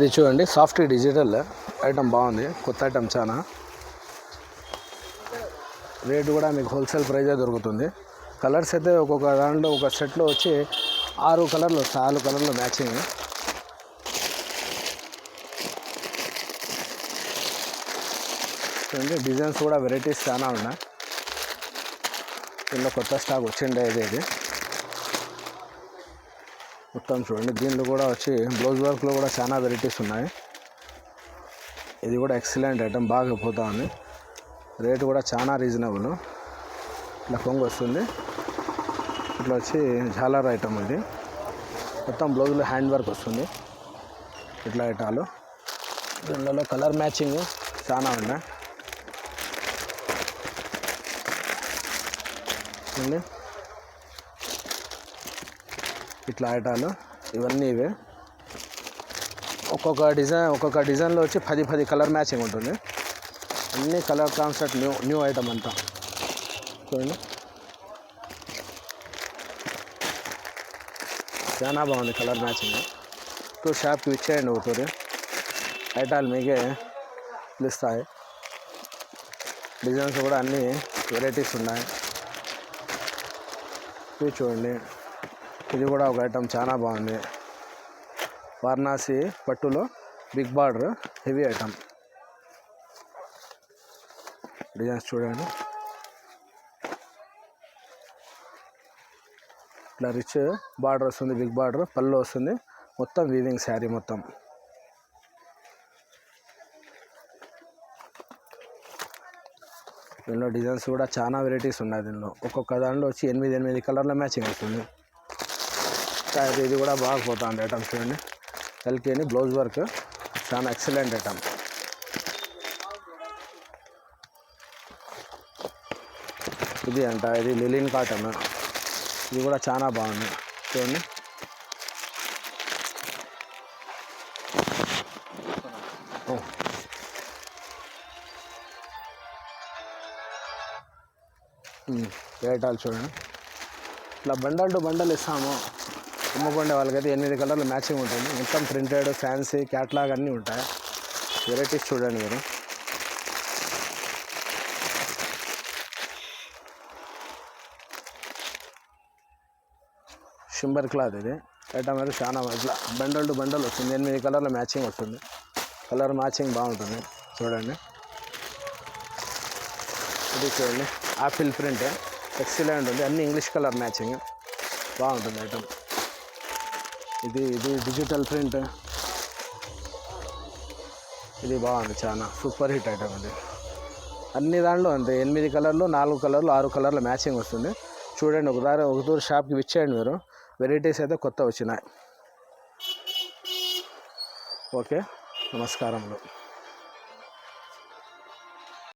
ఆ. ఇది చూడండి సాఫ్ట్ డిజిటల్ ఐటమ్ బాగుంది కొత్త ఐటమ్ చాలా రేటు కూడా మీకు హోల్సేల్ ప్రైజే దొరుకుతుంది. కలర్స్ అయితే ఒక్కొక్క దాంట్లో ఒక సెట్లో వచ్చి ఆరు కలర్లు వస్తాయి ఆరు కలర్లు మ్యాచింగ్ చూడండి డిజైన్స్ కూడా వెరైటీస్ చాలా ఉన్నాయి. దీనిలో కొత్త స్టాక్ వచ్చిండే ఇది ఇది. మొత్తం చూడండి. దీనిలో కూడా వచ్చి బ్లౌజ్ వర్క్లో కూడా చాలా వెరైటీస్ ఉన్నాయి. ఇది కూడా ఎక్సలెంట్ ఐటమ్ బాగా పోతా ఉంది రేటు కూడా చాలా రీజనబుల్ ఇట్లా కొంగు వస్తుంది. ఇట్లా వచ్చి జాలర్ ఐటమ్ ఇది. మొత్తం బ్లౌజ్లో హ్యాండ్ వర్క్ వస్తుంది. ఇట్లా ఐటాలు దీనిలో కలర్ మ్యాచింగ్ చాలా ఉన్నాయి. ఇట్లా ఐటాలు ఇవన్నీ ఇవే. ఒక్కొక్క డిజైన్ ఒక్కొక్క డిజైన్లో వచ్చి పది పది కలర్ మ్యాచింగ్ ఉంటుంది. అన్ని colour concept new new item అంతా. చూడండి. చాలా బాగుంది కలర్ మ్యాచింగ్. టూ షాప్కి ఇచ్చేయండి ఒకటి ఐటాలు మీకే పిలుస్తాయి డిజైన్స్ కూడా అన్ని వెరైటీస్ ఉన్నాయి. ఇది చూడండి. ఇది కూడా ఒక ఐటమ్ చాలా బాగుంది. వారణాసి పట్టులో big border heavy item designs చూడండి. ఇట్లా రిచ్ బార్డర్ వస్తుంది బిగ్ బార్డర్ పళ్ళు వస్తుంది. మొత్తం వీవింగ్ శారీ మొత్తం. దీనిలో డిజైన్స్ కూడా చాలా వెరైటీస్ ఉన్నాయి దీనిలో. ఒక్కొక్క దానిలో వచ్చి ఎనిమిది ఎనిమిది కలర్ల మ్యాచింగ్ వస్తుంది. అయితే ఇది- కూడా బాగా పోతుంది ఐటమ్ చూడండి. ఎల్కేని బ్లౌజ్ వర్క్. చాలా ఎక్సలెంట్ ఐటమ్ ఇది అంట ఇది లిలిన్ కాటన్ ఇది కూడా చాలా బాగుంది. చూడండి. ఓ. చూడండి. ఇట్లా బండల్ టు బండల్ ఇస్తాము. అమ్ముకుండే వాళ్ళకైతే ఎనిమిది కలర్లు మ్యాచింగ్ ఉంటుంది. మొత్తం ప్రింటెడ్ ఫ్యాన్సీ క్యాట్లాగ్ అన్నీ ఉంటాయి. వెరైటీస్ చూడండి మీరు. షింబర్ క్లాత్ ఇది. ఐటమ్ అయితే చాలా ఇట్లా బండల్ టు బండల్ వస్తుంది. ఎనిమిది కలర్ల మ్యాచింగ్ వస్తుంది. కలర్ మ్యాచింగ్ బాగుంటుంది. చూడండి. ఇది చూడండి. ఆపిల్ ప్రింట్ ఎక్సలెంట్ ఉంది. అన్ని ఇంగ్లీష్ కలర్ మ్యాచింగ్ బాగుంటుంది ఐటమ్ ఇది ఇది డిజిటల్ ప్రింట్ ఇది బాగుంది చాలా. సూపర్ హిట్ ఐటమ్ ఇది. అన్ని దాంట్లో అంతే. ఎనిమిది కలర్లు నాలుగు కలర్లు ఆరు కలర్ల మ్యాచింగ్ వస్తుంది. చూడండి ఒకసారి ఒక షాప్కి విచ్చేయండి మీరు. వెరైటీస్ అయితే కొత్త వచ్చినాయి. ఓకే నమస్కారములు.